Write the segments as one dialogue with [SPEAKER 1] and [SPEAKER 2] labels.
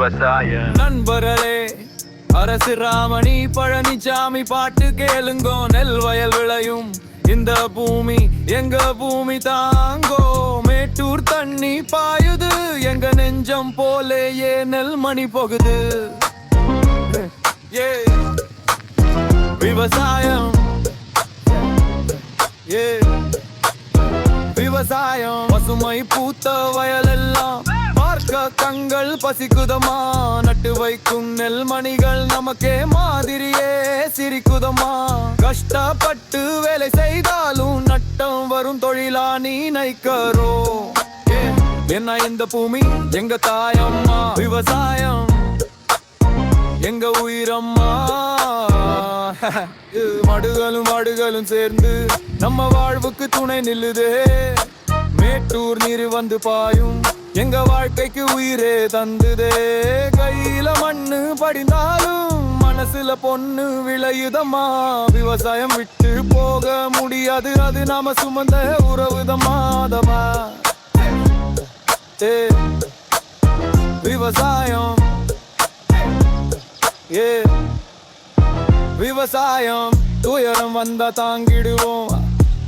[SPEAKER 1] விவசாயம்
[SPEAKER 2] நண்பர்களே அரசு ராமணி பழனிசாமி பாட்டு கேளுங்கோ. நெல் வயல் விளையும் இந்த பூமி எங்க பூமி தாங்கோ. மேட்டூர் தண்ணி பாயுது எங்க நெஞ்சம் போலேயே நெல் மணி போகுது. ஏ விவசாயம். ஏ விவசாயம். பசுமை பூத்த வயலெல்லாம் பார்க்க கண்கள் பசிக்குதமா நட்டு வைக்கும் நெல்மணிகள் நமக்கே மாதிரியே சிரிக்குதமா கஷ்டப்பட்டு வேலை செய்தாலும் நட்டம் வரும் தொழிலா நீ நைக்கரோ என்ன இந்த பூமி? எங்க தாயம்மா? விவசாயம். எங்க உயிரம்மா? மடுகளும் மடுகளும் சேர்ந்து நம்ம வாழ்வுக்கு துணை நில்லுதே. மேட்டூர் நீர் வந்து பாயும். எங்க வாழ்க்கைக்கு உயிரே தந்துதே. கையில மண்ணு படிந்தாலும் மனசுல பொண்ணு விளையுதம்மா. விவசாயம் விட்டு போக முடியாது அது நாம சுமந்த உறவுதமாதமா ஏ விவசாயம். ஏ விவசாயம். துயரம் வந்தா தாங்கிடுவோம்.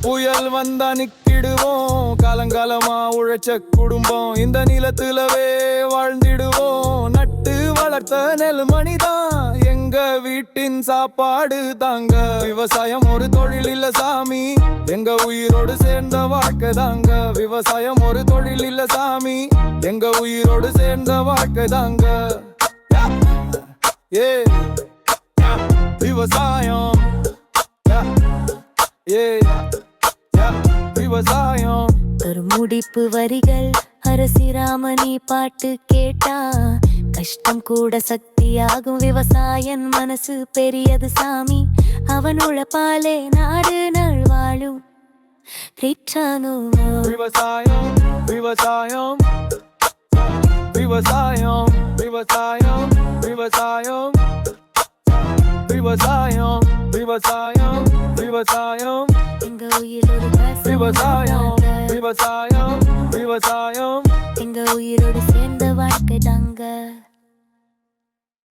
[SPEAKER 2] புயல் வந்தா நிக்கிடுவோம். காலங்காலமா உழைச்ச குடும்பம் இந்த நிலத்துலவே வாழ்ந்திடுவோம். நட்டு வளர்த்த நெல் மணிதான் எங்க வீட்டின் சாப்பாடு தாங்க. விவசாயம் ஒரு தொழில் இல்ல சாமி எங்க உயிரோடு சேர்ந்த வாழ்க்கை தாங்க. விவசாயம் ஒரு தொழில் இல்ல சாமி எங்க உயிரோடு சேர்ந்த வாழ்க்கை தாங்க. ஏ விவசாயம். ஏ விவசாயம்
[SPEAKER 3] ஒரு முடிப்பு வரிகள் அரசிராமணி பாட்டு கேட்டா கஷ்டம் கூட சக்தியாகும் விவசாயன் மனசு பெரியது சாமி. அவன் உழைப்பாலே நாடு நாள் வாழும்
[SPEAKER 2] விவசாயம் விவசாயம் விவசாயம் விவசாயம் விவசாயம் விவசாயம் விவசாயம் விவசாயம் we
[SPEAKER 3] was
[SPEAKER 2] tired we
[SPEAKER 3] was tired Riverside, Riverside, Riverside.